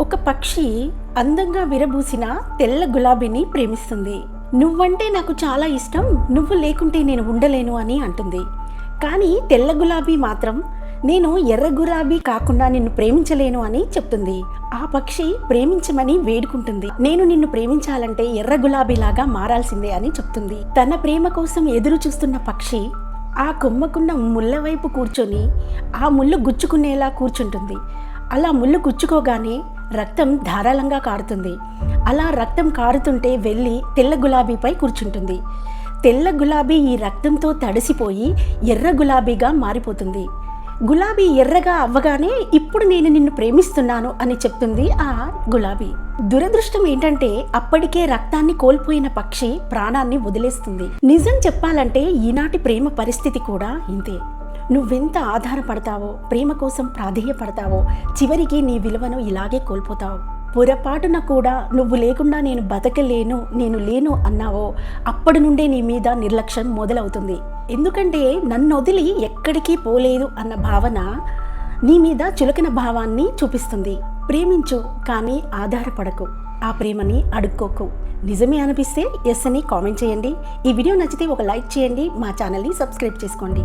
ఒక పక్షి అందంగా విరబూసిన తెల్ల గులాబీని ప్రేమిస్తుంది. నువ్వంటే నాకు చాలా ఇష్టం నువ్వు లేకుంటే నేను ఉండలేను అని అంటుంది. కానీ తెల్ల గులాబీ మాత్రం నేను ఎర్ర గులాబీ కాకుండా నిన్ను ప్రేమించలేను అని చెప్తుంది. ఆ పక్షి ప్రేమించమని వేడుకుంటుంది. నేను నిన్ను ప్రేమించాలంటే ఎర్ర గులాబీలాగా మారాల్సిందే అని చెప్తుంది. తన ప్రేమ కోసం ఎదురు చూస్తున్న పక్షి ఆ కొమ్మకున్న ముళ్ళ వైపు కూర్చొని ఆ ముళ్ళు గుచ్చుకునేలా కూర్చుంటుంది. అలా ముళ్ళు గుచ్చుకోగానే రక్తం ధారాళంగా కారుతుంది. అలా రక్తం కారుతుంటే వెళ్ళి తెల్ల గులాబీపై కూర్చుంటుంది. తెల్ల గులాబీ ఈ రక్తంతో తడిసిపోయి ఎర్ర గులాబీగా మారిపోతుంది. గులాబీ ఎర్రగా అవ్వగానే ఇప్పుడు నేను నిన్ను ప్రేమిస్తున్నాను అని చెప్తుంది ఆ గులాబీ. దురదృష్టం ఏంటంటే అప్పటికే రక్తాన్ని కోల్పోయిన పక్షి ప్రాణాన్ని వదిలేస్తుంది. నిజం చెప్పాలంటే ఈనాటి ప్రేమ పరిస్థితి కూడా ఇంతే. నువ్వెంత ఆధారపడతావో ప్రేమ కోసం ప్రాధేయపడతావో చివరికి నీ విలువను ఇలాగే కోల్పోతావు. పొరపాటున కూడా నువ్వు లేకుండా నేను బతకలేను నేను లేను అన్నావో అప్పటి నుండే నీ మీద నిర్లక్ష్యం మొదలవుతుంది. ఎందుకంటే నన్ను వదిలి ఎక్కడికి పోలేదు అన్న భావన నీ మీద చులకన భావాన్ని చూపిస్తుంది. ప్రేమించు కానీ ఆధారపడకు. ఆ ప్రేమని అడుక్కోకు. నిజమే అనిపిస్తే ఎస్ అని కామెంట్ చేయండి. ఈ వీడియో నచ్చితే ఒక లైక్ చేయండి. మా ఛానల్ని సబ్స్క్రైబ్ చేసుకోండి.